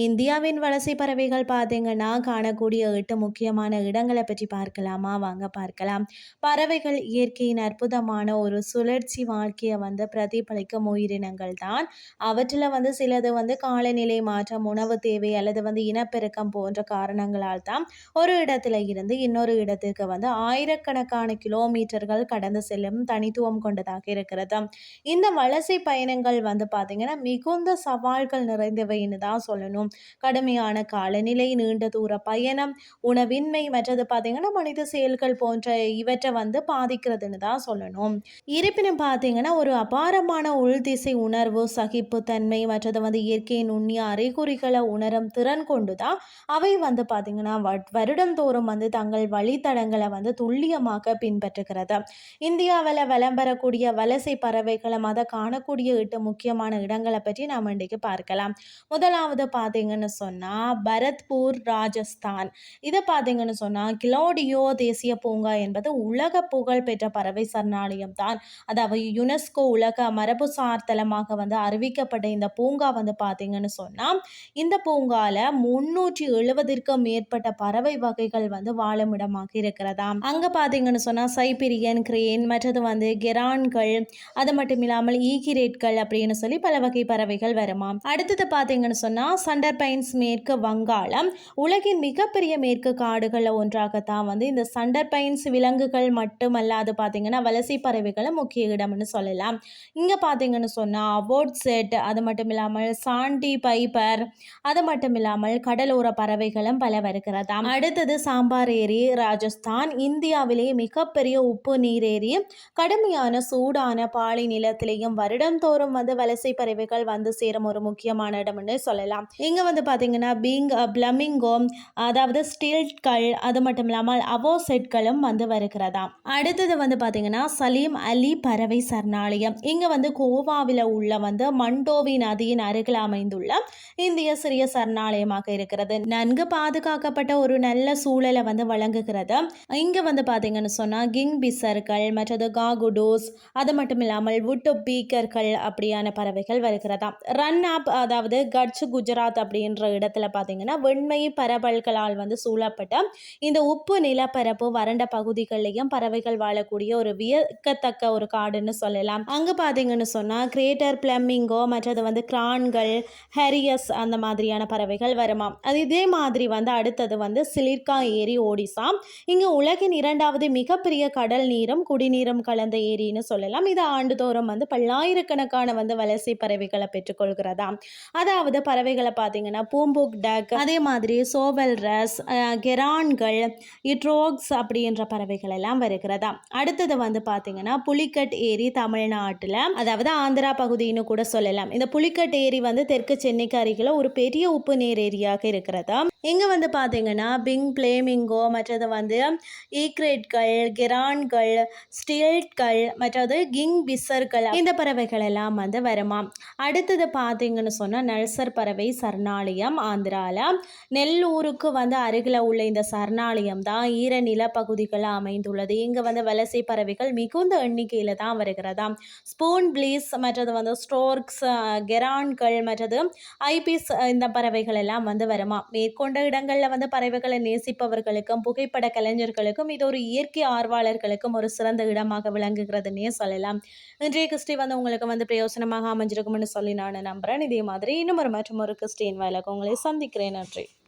இந்தியாவின் வலசை பறவைகள் பார்த்தீங்கன்னா காணக்கூடிய எட்டு முக்கியமான இடங்களை பற்றி பார்க்கலாமா? வாங்க பார்க்கலாம். பறவைகள் இயற்கையின் அற்புதமான ஒரு சுழற்சி வாழ்க்கையை வந்து பிரதிபலிக்கும் உயிரினங்கள் தான். அவற்றில் வந்து சிலது வந்து காலநிலை மாற்றம் உணவு தேவை அல்லது வந்து இனப்பெருக்கம் போன்ற காரணங்களால் தான் ஒரு இடத்துல இருந்து இன்னொரு இடத்திற்கு வந்து ஆயிரக்கணக்கான கிலோமீட்டர்கள் கடந்து செல்லும் தனித்துவம் கொண்டதாக இருக்கிறது. இந்த வலசை பயணங்கள் வந்து பார்த்தீங்கன்னா மிகுந்த சவால்கள் நிறைந்தவைன்னு தான் சொல்லணும். கடுமையான காலநிலை நீண்ட தூர பயணம் உணவின்மை மற்றது பார்த்தீங்கன்னா மனித செயல்கள் போன்ற இவற்றை வந்து பாதிக்கிறதுன்னு தான் சொல்லணும். இருப்பினும் பார்த்தீங்கன்னா ஒரு அபாரமான உள்திசை உணர்வு சகிப்புத்தன்மை மற்றது வந்து இயற்கையின் நுண்ணிய அறிகுறிகளை உணரும் திறன் கொண்டு தான் அவை வந்து பார்த்தீங்கன்னா வருடம் தோறும் வந்து தங்கள் வழித்தடங்களை வந்து துல்லியமாக பின்பற்றுகிறது. இந்தியாவில் விளம்பரக்கூடிய வலசை பறவைகளை அதை காணக்கூடிய எட்டு முக்கியமான இடங்களை பற்றி நாம் இன்றைக்கு பார்க்கலாம். முதலாவது பார்த்தீங்கன்னு சொன்னால் பரத்பூர் ராஜஸ்தான். இதை பார்த்தீங்கன்னு சொன்னால் கிலோடியோ தேசிய பூங்கா என்பது உலக புகழ்பெற்ற பறவை சரணாலயம் தான். அதாவது யுனெஸ்கோ உலக மரபுசார் தலமாக வந்து அறிவிக்கப்பட்ட இந்த பூங்கா வந்து பார்த்தீங்கன்னு சொன்னால் இந்த பூங்காவில் முன்னூற்றி எழுபதிற்கும் மேற்பட்ட பறவை வகைகள் வந்து வாழும் இடமாக இருக்கிறதாம் அங்கே பார்த்தீங்கன்னு சொன்னால் சைபீரியன் கிரேன் மற்றது வந்து கெரான்கள் அது மட்டும் இல்லாமல் ஈகிரேட்கள் அப்படின்னு சொல்லி பல வகை பறவைகள் வருமாம். அடுத்தது பார்த்தீங்கன்னு சொன்னால் சண்டர் பைன்ஸ் மேற்கு வங்காளம் உலகின் மிகப்பெரிய மேற்கு காடுகளில் ஒன்றாக தான் வந்து இந்த சண்டர் பைன்ஸ் விலங்குகள் மட்டுமல்லாது பார்த்தீங்கன்னா வலசை பறவைகளும் முக்கிய இடம்னு சொல்லலாம். இங்கே பார்த்தீங்கன்னு சொன்னால் அவோட் செட் அது மட்டும் இல்லாமல் சாண்டி பைப்பர் அது மட்டும் இல்லாமல் கடலோர பறவைகளும் பல வருகிறதாம். அடுத்தது சாம்பார் ஏரி ராஜஸ்தான் இந்தியாவிலேயே மிகப்பெரிய உப்பு நீர் ஏரி கடுமையான சூடான பாலை நிலத்திலேயும் வருடந்தோறும் வந்து வலசை பறவைகள் வந்து சேரும் ஒரு முக்கியமான இடம்னு சொல்லலாம். இங்கே வந்து பார்த்தீங்கன்னா பீங் ப்ளமிங்கோ அதாவது ஸ்டில்ட்கள் அது மட்டும் இல்லாமல் அவோசெட்களும் வந்து வருகிறதாம். அடுத்தது வந்து பார்த்தீங்கன்னா சலீம் அலி பறவை சரணாலயம். இங்கே வந்து கோவாவில் உள்ள வந்து மண்டோவி நதியின் அருகில் அமைந்துள்ள இந்திய சிறிய சரணாலயமாக இருக்கிறது. நன்கு பாதுகாக்கப்பட்ட ஒரு நல்ல சூழலை வந்து வழங்குகிறது. இங்கே வந்து பார்த்தீங்கன்னு சொன்னால் கிங் பிசர்கள் மற்றது காகுடோஸ் அது மட்டும் இல்லாமல் வுட்டு பீக்கர்கள் அப்படியான பறவைகள் வருகிறதாம். ரன் அப் அதாவது கட்ச் குஜராத் அப்படின்ற இடத்துல பார்த்தீங்கன்னா வெண்மை பரவல்களால் வந்து சூழப்பட்ட இந்த உப்பு நிலப்பரப்பு வறண்ட பகுதிகளிலையும் பறவைகள் வாழக்கூடிய ஒரு வியக்கத்தக்க ஒரு காடுன்னு சொல்லலாம். அங்கே பார்த்தீங்கன்னு சொன்னால் கிரேட்டர் பிளம்மிங்கோ மற்றது வந்து கிரான்கள் ஹெரியஸ் அந்த மாதிரியான பறவைகள் வருமாம். அது இதே மாதிரி வந்து அடுத்தது வந்து சிலிர்கா ஏரி ஓடிசா. இங்கே உலகின் இரண்டாவது மிகப்பெரிய கடல் நீரும் குடிநீரும் கலந்த ஏரின்னு சொல்லலாம். இது ஆண்டுதோறும் வந்து பல்லாயிரக்கணக்கான வந்து வலசை பறவைகளை பெற்றுக்கொள்கிறதா அதாவது பறவைகளை பார்த்தீங்கன்னா பூம்புக் டக் அதே மாதிரி சோவல் ரஸ் கெரான்கள் இட்ரோக்ஸ் அப்படின்ற பறவைகள் எல்லாம் வருகிறதா? அடுத்தது வந்து பார்த்தீங்கன்னா புலிக்கட் ஏரி தமிழ்நாட்டில் அதாவது ஆந்திரா பகுதின்னு கூட சொல்லலாம். இந்த புலிக்கட் ஏரி வந்து தெற்கு சென்னைக்கு அருகில் ஒரு பெரிய உப்பு நீர் ஏரியாக இருக்கிறதா? இங்கே வந்து பார்த்தீங்கன்னா பிங் பிளேமிங்கோ மற்றது வந்து ஈக்ரேட்கள் கெரான்கள் ஸ்டில்ட்கள் மற்றது கிங் பிசர்கள் இந்த பறவைகள் எல்லாம் வந்து வருமாம் அடுத்தது பார்த்தீங்கன்னு சொன்னால் நல்சர் பறவை சரணாலயம் ஆந்திராவில் நெல்லூருக்கு வந்து அருகில் உள்ள இந்த சரணாலயம் தான் ஈரநில பகுதிகள் அமைந்துள்ளது. இங்கே வந்து வலசை பறவைகள் மிகுந்த எண்ணிக்கையில் தான் வருகிறதாம் ஸ்பூன் பிளீஸ் மற்றது வந்து ஸ்டோர்க்ஸ் கெரான்கள் மற்றது ஐபிஸ் இந்த பறவைகள் எல்லாம் வந்து வருமா? மேற்கொண்டு இடங்களில் வந்து பறவைகளை நேசிப்பவர்களுக்கும் புகைப்பட கலைஞர்களுக்கும் இது ஒரு இயற்கை ஆர்வலர்களுக்கும் ஒரு சிறந்த இடமாக விளங்குகிறதுனே சொல்லலாம். இன்றைய கிறிஸ்டி வந்து உங்களுக்கு வந்து பிரயோசனமாக அமைஞ்சிருக்கும்னு சொல்லி நான் நம்புகிறேன் இதே மாதிரி இன்னும் ஒரு மற்றும் ஒரு கிறிஸ்டின் வேலைக்கு உங்களை சந்திக்கிறேன். நன்றி.